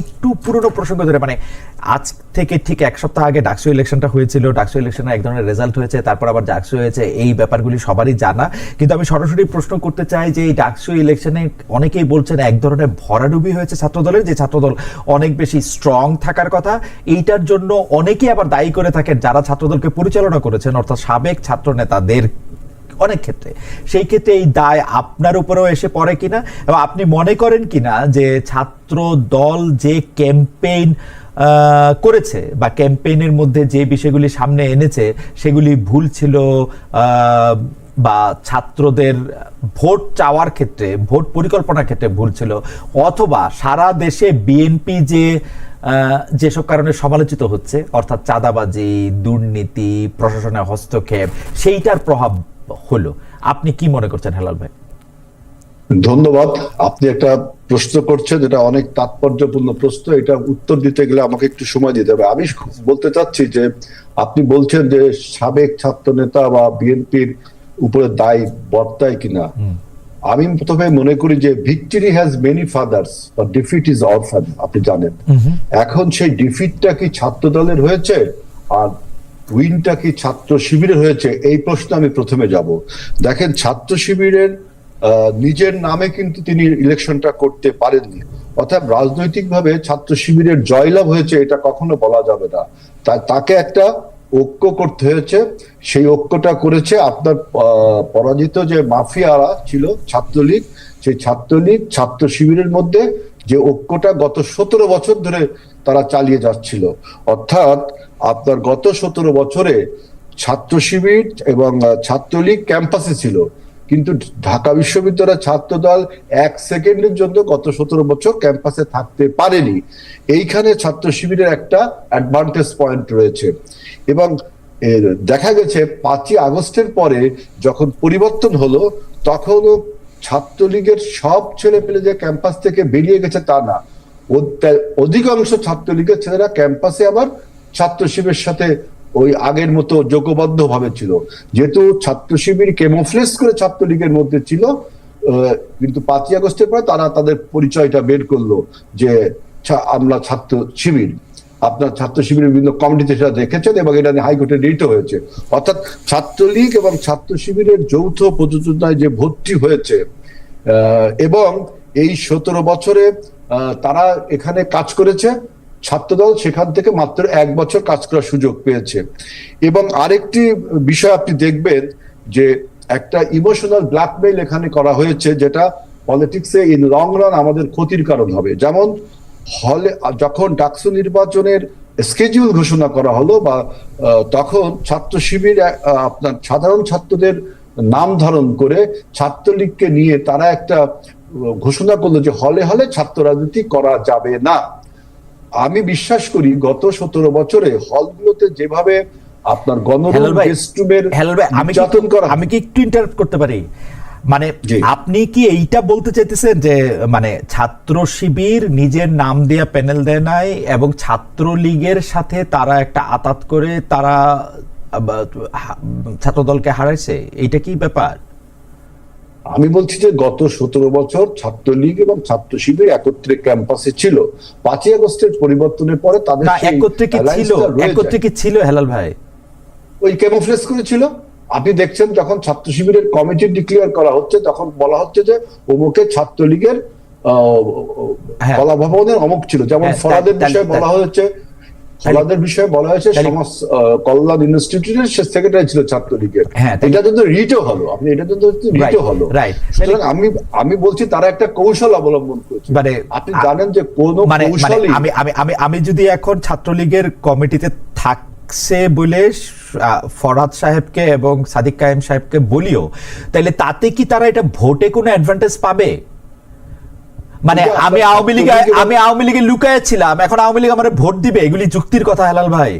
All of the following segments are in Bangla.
একটু পুরনো প্রসঙ্গ ধরে মানে আজ থেকে ঠিক এক সপ্তাহ আগে ডাকসু ইলেকশনটা হয়েছিল, ডাকসু ইলেকশনে এক ধরনের রেজাল্ট হয়েছে, তারপর আবার ডাকসু হয়েছে, এই ব্যাপারগুলি সবারই জানা। কিন্তু আমি সরাসরি প্রশ্ন করতে চাই যে এই ডাকসু ইলেকশনে অনেকেই বলছেন এক ধরনের ভরাডুবি হয়েছে ছাত্রদলের, যে ছাত্রদল অনেক বেশি স্ট্রং থাকার কথা। এইটার জন্য অনেকেই আবার দায়ী করে থাকেন যারা ছাত্রদলকে পরিচালনা করেছেন, অর্থাৎ সাবেক ছাত্র নেতাদের অনেক ক্ষেত্রে। সেই ক্ষেত্রে এই দায় আপনার উপরেও এসে পড়ে কিনা এবং আপনি মনে করেন কিনা যে ছাত্র দল যে ক্যাম্পেইন করেছে বা ক্যাম্পেইনের মধ্যে যে বিষয়গুলি সামনে এনেছে, সেগুলি ভুল ছিল বা ছাত্রদের ভোট চাওয়ার ক্ষেত্রে, ভোট পরিকল্পনার ক্ষেত্রে ভুল ছিল, অথবা সারা দেশে বিএনপি যে যেসব কারণে সমালোচিত হচ্ছে, অর্থাৎ চাঁদাবাজি, দুর্নীতি, প্রশাসনের হস্তক্ষেপ, সেইটার প্রভাব হলো। আপনি কি মনে করছেন হেলাল ভাই? ধন্যবাদ। আপনি একটা প্রশ্ন করছেন এটা অনেক তাৎপর্যপূর্ণ প্রশ্ন এটা উত্তর দিতে গেলে আমাকে একটু সময় দিতে হবে। আমি বলতে চাচ্ছি যে আপনি বলছেন যে সাবেক ছাত্র নেতা বা বিএনপির উপরে দায় বর্তায় কিনা। আমি প্রথমে মনে করি যে ভিক্টরি হ্যাজ মেনি ফাদার্স বা ডিফিট ইজ অরফান আপনি জানেন। এখন সেই ডিফিটটা কি ছাত্র দলের হয়েছে? আর উইনটা কি ছাত্র শিবিরে হয়েছে? এই প্রশ্ন আমি প্রথমে যাব। দেখেন, ছাত্র শিবিরের নিজের নামে কিন্তু তিনি ইলেকশনটা করতে পারেননি। অর্থাৎ রাজনৈতিকভাবে ছাত্র শিবিরের জয়লাভ হয়েছে এটা কখনো বলা যাবে না। তাকে একটা ঐক্য করতে হয়েছে। সেই ঐক্যটা করেছে আপনার পরাজিত যে মাফিয়ারা ছিল ছাত্রলীগ, সেই ছাত্রলীগ ছাত্র শিবিরের মধ্যে যে ঐক্যটা গত সতেরো বছর ধরে তারা চালিয়ে যাচ্ছিল। অর্থাৎ আপনার গত সতেরো বছরে ছাত্র শিবির এবং ছাত্রলীগ ক্যাম্পাসে ছিল। কিন্তু ঢাকা বিশ্ববিদ্যালয়ের ছাত্র দল এক সেকেন্ডের জন্য গত সতেরো বছর ক্যাম্পাসে থাকতে পারেনি। এইখানে ছাত্র শিবিরের একটা অ্যাডভান্টেজ পয়েন্ট রয়েছে। এবং দেখা গেছে পাঁচই আগস্টের পরে যখন পরিবর্তন হলো, তখনও ছাত্রলীগের সব ছেলে পেলে যে ক্যাম্পাস থেকে বেরিয়ে গেছে তা না। অধিকাংশ ছাত্রলীগের ছেলেরা ক্যাম্পাসে আবার ছাত্র শিবিরের সাথে ওই আগের মতো যোগবদ্ধ ভাবে ছিল। যেহেতু ছাত্র শিবির কেমোফ্লেস করে ছাত্রলীগের মধ্যে ছিল কিন্তু পাঁচই আগস্টের পরে তারা তাদের পরিচয়টা বের করল যে আমরা ছাত্র শিবির আপনার ছাত্র শিবিরের বিভিন্ন কমিটিতে সেটা দেখেছেন এবং এটা নিয়ে হাইকোর্টে রিট হয়েছে। অর্থাৎ ছাত্রলীগ এবং ছাত্র শিবিরের যৌথ প্রযোজনায় যে ভর্তি হয়েছে এবং এই সতেরো বছরে তারা এখানে কাজ করেছে, ছাত্রদল সেখান থেকে মাত্র এক বছর কাজ করার সুযোগ পেয়েছে। এবং আরেকটি বিষয় আপনি দেখবেন যে একটা ইমোশনাল ব্ল্যাকমেইল এখানে করা হয়েছে যেটা পলিটিক্সে ইন লং রান আমাদের ক্ষতির কারণ হবে। যেমন হলে যখন ডাকসু নির্বাচনের স্কেডিউল ঘোষণা করা হলো বা তখন ছাত্র শিবির আপনার সাধারণ ছাত্রদের নাম ধারণ করে ছাত্রলীগকে নিয়ে তারা একটা ঘোষণা করল যে হলে হলে ছাত্র রাজনীতি করা যাবে না। আমি বিশ্বাস করি গত সতেরো বছরে হলগুলোতে যেভাবে আপনার হেলাল গণরুম ভাই গেস্টরুমের হেলাল ভাই আমি কি নির্যাতন করা আমি কি একটু ইন্টারাপ্ট করতে পারি? মানে আপনি কি এইটা বলতে চাইতেছেন যে মানে ছাত্র শিবির নিজের নাম দেয়া প্যানেল দেয় নাই এবং ছাত্র লীগের সাথে তারা একটা আতাত করে তারা ছাত্র দলকে হারাইছে? এইটা কি ব্যাপার? আমি বলছি যে গত সতেরো বছর ছাত্রলীগ এবং ছাত্র শিবির একত্রে ক্যাম্পাসে ছিল। পাঁচই আগস্টের পরিবর্তনের পরে তাদের একত্রে কি ছিল? একত্রে কি ছিল হেলাল ভাই? ওই ক্যামোফ্লেজ করেছিল। আপনি দেখছেন যখন ছাত্র শিবিরের কমিটি ডিক্লেয়ার করা হচ্ছে তখন বলা হচ্ছে যে অমুকে ছাত্রলীগের হ্যাঁ। অমুক ছিল। যেমন হ্যাঁ, ফরাদের বিষয়ে বলা হয়েছে ফলাদের বিষয়ে বলা হয়েছে সমাজ কল্যাণ ইনস্টিটিউটের সে সেক্রেটারি ছিল ছাত্রলীগের। হ্যাঁ, এটা কিন্তু রিটও হলো। আপনি এটা কিন্তু রিটও হলো। সুতরাং আমি আমি বলছি তারা একটা কৌশল অবলম্বন করেছে। মানে আপনি জানেন যে কোন মানে মানে কৌশলই আমি আমি আমি যদি এখন ছাত্রলীগের কমিটিতে থাকছে বলে আহ, ফরহাদ সাহেবকে এবং সাদিক কায়েম সাহেবকে বলিও তাহলে তাতে কি তারা এটা ভোটে কোনো অ্যাডভান্টেজ পাবে? মানে আমি আওয়ামী লীগে আমি আওয়ামী লীগে লুকায় ছিলাম এখন আওয়ামী লীগ আমার ভোট দিবে এগুলি যুক্তির কথা হেলাল ভাই।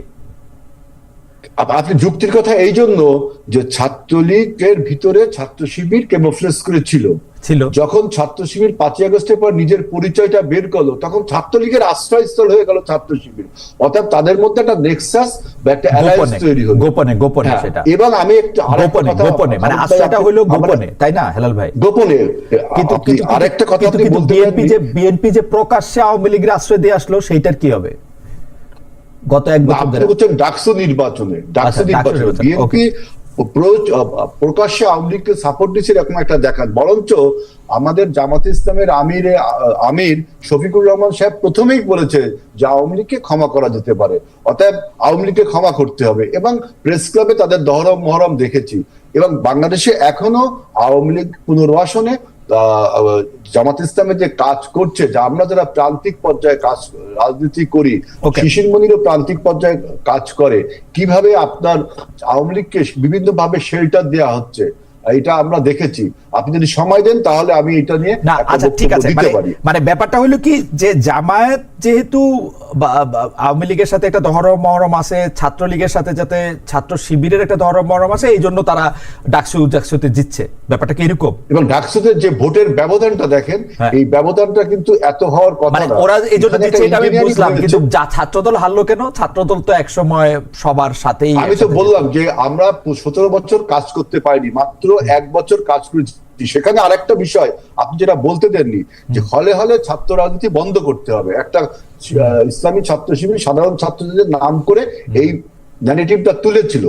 আপনি যুক্তির কথা এই জন্য যে ছাত্রলীগের ভিতরে ছাত্র শিবির কেমোফ্লেস করেছিল ছিল। যখন ছাত্র শিবির পাঁচই আগস্টের পর নিজের পরিচয়টা বের করল তখন ছাত্রলীগের আশ্রয়স্থল হয়ে গেল ছাত্র শিবির। অর্থাৎ তাদের মধ্যে একটা নেক্সাস বা একটা অ্যালায়েন্স গোপনে তৈরি হলো। গোপনে গোপনে হ্যাঁ, সেটা। এবং আমি একটু গোপনে গোপনে মানে আশ্রয়টা হলো গোপনে তাই না হেলাল ভাই? গোপনে কিন্তু আরেকটা কথা আপনি বলতে বিএনপি যে বিএনপি যে প্রকাশ্যে আওয়ামী লীগের আশ্রয় দিয়ে আসলো সেইটার কি হবে? গত এক বছর ধরে। ডাকসু নির্বাচনে ডাকসু আচ্ছা, নির্বাচনে। বিএনপি প্রকাশ্যে আওয়ামী সাপোর্ট দিচ্ছে এরকম একটা দেখান। বরঞ্চ আমাদের জামাত ইসলামের আমির আমির শফিকুর রহমান সাহেব প্রথমেই বলেছে যে আওয়ামী লীগকে ক্ষমা করা যেতে পারে। অতএব আওয়ামী লীগকে ক্ষমা করতে হবে এবং প্রেস ক্লাবে তাদের দহরম মহরম দেখেছি। এবং বাংলাদেশে এখনও আওয়ামী লীগ পুনর্বাসনে জামাত ইসলামের যে কাজ করছে যা আমরা যারা প্রান্তিক পর্যায়ে কাজ রাজনীতি করি শিশির মনিরও প্রান্তিক পর্যায়ে কাজ করে কীভাবে আপনার আওয়ামী লীগকে বিভিন্ন ভাবে শেল্টার দেওয়া হচ্ছে এটা আমরা দেখেছি। আপনি যদি সময় দেন তাহলে আমি এটা নিয়ে না আচ্ছা ঠিক আছে মানে মানে ব্যাপারটা হলো কি যে জামায়াত যেহেতু আওয়ামী লীগের সাথে একটা দহরম মহরম আছে ছাত্রলীগের সাথে যাতে ছাত্র শিবিরের একটা দহরম মহরম আছে এই জন্য তারা ডাকসু ডাকসুতে জিতছে। ব্যাপারটা কি এরকম? এবং ডাকসুতে যে ভোটের ব্যবধানটা দেখেন হ্যাঁ। এই ব্যবধানটা কিন্তু এত হওয়ার কথা মানে ওরা এই জন্য একটা এটা আমি বুঝলাম কিন্তু যা ছাত্রদল হারলো কেন? ছাত্রদল তো একসময় সবার সাথেই আমি তো বললাম যে আমরা সতেরো বছর কাজ করতে পারিনি মাত্র এক বছর কাজ করেছি। সেখানে আরেকটা বিষয় আপনি যেটা বলতে দেননি যে হলে হলে ছাত্র রাজনীতি বন্ধ করতে হবে। একটা ইসলামী ছাত্র শিবির সাধারণ ছাত্রদের নাম করে এই ন্যারেটিভটা তুলেছিল।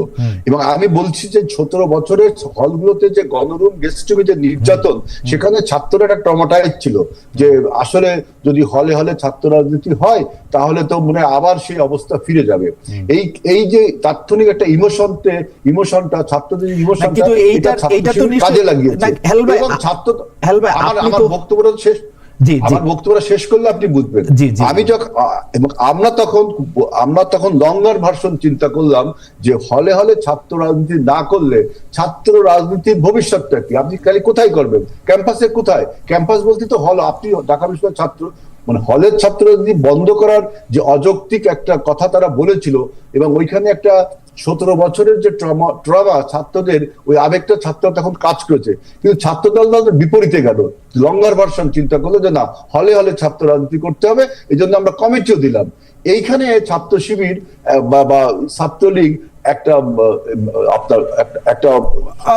এবং আমি বলছি যে সতেরো বছরের হলগুলোতে যে গণরুম গেস্টরুমে যে নির্যাতন সেখানে ছাত্ররা একটা ট্রমাটাইজ ছিল যে আসলে যদি হলে হলে ছাত্র রাজনীতি হয় তাহলে তো মনে আবার সেই অবস্থা ফিরে যাবে। এই এই যে তাৎক্ষণিক একটা ইমোশনতে ইমোশনটা ছাত্রদের ইমোশনটা কাজে লাগিয়েছে। ছাত্র আমার আমার বক্তব্যটা শেষ। আমার বক্তব্যটা শেষ করলে আপনি বুঝবেন। আমি যখন এবং আমরা তখন আমরা তখন লঙ্গার ভার্সন চিন্তা করলাম যে হলে হলে ছাত্র রাজনীতি না করলে ছাত্র রাজনীতির ভবিষ্যৎটা কি? আপনি খালি কোথায় করবেন? ক্যাম্পাসে কোথায়? ক্যাম্পাস বলতে তো হল আপনি ঢাকা বিশ্ববিদ্যালয় ছাত্র মানে হলের ছাত্র রাজনীতি বন্ধ করার যে অযৌক্তিক একটা কথা তারা বলেছিল এবং ওইখানে একটা সতেরো বছরের যে ট্রমা ট্রমা ছাত্রদের, ওই আবেগটা ছাত্ররা তখন কাজ করেছে। কিন্তু ছাত্রদল তাদের বিপরীতে গেল। লঙ্গার ভার্সন চিন্তা করল যে না, হলে হলে ছাত্র রাজনীতি করতে হবে এই জন্য আমরা কমিটিও দিলাম। এইখানে ছাত্র শিবির বা ছাত্রলীগ একটা আপনার একটা- একটা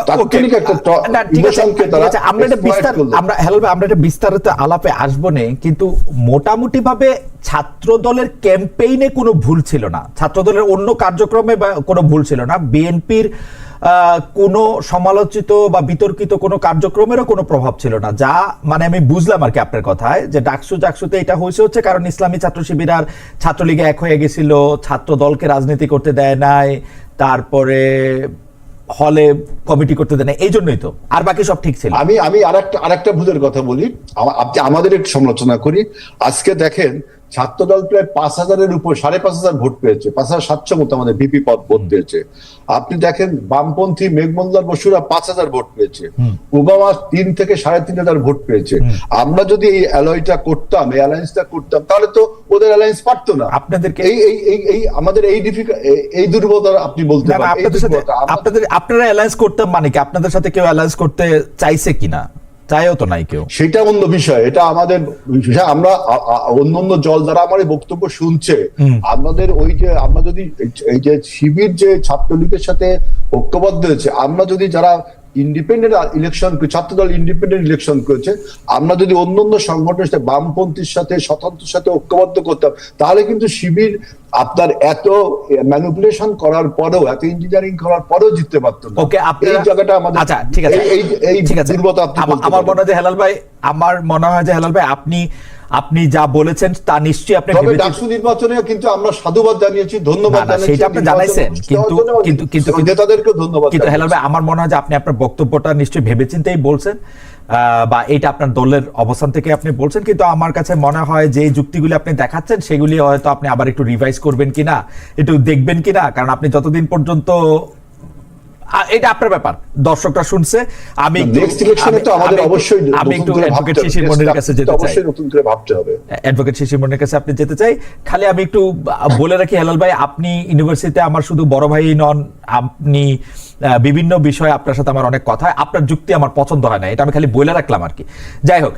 তাৎক্ষণিক একটা আহ, না, ঠিক আছে, ইমোশনকে তারা আমরা এটা বিস্তার আমরা হেলো আমরা এটা বিস্তারিত আলাপে আসব না কিন্তু মোটামুটি ভাবে ছাত্র দলের ক্যাম্পেইনে কোনো ভুল ছিল না। ছাত্র দলের অন্য কার্যক্রমে কোনো ভুল ছিল না। বিএনপির কোনো সমালোচিত বা বিতর্কিত কোনো কার্যক্রমেরও কোনো প্রভাব ছিল না। যা মানে আমি বুঝলাম আর কি আপনার কথায় যে ডাকসু ডাকসুতে এটা হয়েছে হচ্ছে কারণ ইসলামী ছাত্র শিবির আর ছাত্রলীগে এক হয়ে গেছিল, ছাত্র দলকে রাজনীতি করতে দেয় নাই, তারপরে হলে কমিটি করতে দেয় না এই জন্যই তো। আর বাকি সব ঠিক ছিল। আমি আমি আরেকটা আরেকটা ভুলের কথা বলি। আমাদের একটু সমালোচনা করি। আজকে দেখেন ছাত্রদল প্রায় পাঁচ হাজারের উপর সাড়ে পাঁচ হাজার ভোট পেয়েছে পাঁচ হাজার সাতশো মতো আমাদের বিপি পদ ভোট পেয়েছে আপনি দেখেন বামপন্থী মেঘমল্লার বসুরা পাঁচ হাজার ভোট পেয়েছে। ওবামা তিন থেকে সাড়ে তিন হাজার ভোট পেয়েছে। আমরা যদি এই অ্যালয়টা করতাম এই অ্যালায়েন্সটা করতাম তাহলে তো ওদের অ্যালায়েন্স পারতো না। আপনাদেরকে এই এই এই এই আমাদের এই ডিফিকাল্ট এই দুর্বলতা আপনি বলতে পারেন। আপনাদের সাথে আপনাদের আপনারা অ্যালায়েন্স করতাম মানে কি? আপনাদের সাথে কেউ অ্যালায়েন্স করতে চাইছে কিনা? চাইও তো নাই কেউ। সেটা অন্য বিষয় এটা আমাদের আমরা অন্য অন্য জল যারা আমার বক্তব্য শুনছে আমাদের ওই যে আমরা যদি এই- এই যে শিবির যে ছাত্রলীগের সাথে ঐক্যবদ্ধ হয়েছে আমরা যদি যারা independent election Chhatra Dal independent election করেছে আমরা যদি অন্য অন্য সংগঠনের সাথে বামপন্থীর সাথে স্বতন্ত্রের সাথে ঐক্যবদ্ধ করতাম তাহলে কিন্তু শিবির আপনার এত ম্যানিপুলেশন করার পরেও এত ইঞ্জিনিয়ারিং করার পরেও জিততে পারতো না। ওকে এই জায়গাটা আমাদের আচ্ছা ঠিক আছে। এই- এই ঠিক আছে। দুর্বলতা আমার মনে হয় যে হেলাল ভাই আমার মনে হয় যে হেলাল ভাই আপনি আপনি যা বলেছেন তা নিশ্চয়ই আপনি তবে ডাকসু নির্বাচনে কিন্তু আমরা সাধুবাদ জানিয়েছি ধন্যবাদ জানিয়েছি সেটা আপনি জানাইছেন, কিন্তু- কিন্তু- কিন্তু- এবং নেতাদেরকেও ধন্যবাদ কিন্তু হেলাল ভাই আমার মনে হয় যে আপনি আপনার বক্তব্যটা নিশ্চয়ই ভেবেচিন্তেই বলছেন আহ, বা এটা আপনার দলের অবস্থান থেকে আপনি বলছেন। কিন্তু আমার কাছে মনে হয় যে যুক্তিগুলি আপনি দেখাচ্ছেন সেগুলি হয়তো আপনি আবার একটু রিভাইজ করবেন কিনা একটু দেখবেন কিনা কারণ আপনি যতদিন পর্যন্ত এটা আপনার ব্যাপার। দর্শকরা শুনছে আমি নেক্সট ইলেকশনে তো আমাদের অবশ্যই আমি একটু অ্যাডভোকেট শিশির মনির কাছে যেতে চাই। অবশ্যই নতুন করে ভাবতে হবে। অ্যাডভোকেট শিশির মনির কাছে আপনি যেতে চাই। খালি আমি একটু বলে রাখি হেলাল ভাই আপনি ইউনিভার্সিটিতে আমার শুধু বড় ভাই নন আপনি বিভিন্ন বিষয়ে আপনার সাথে আমার অনেক কথা আপনার যুক্তি আমার পছন্দ হয় না এটা আমি খালি বলে রাখলাম আর কি। যাই হোক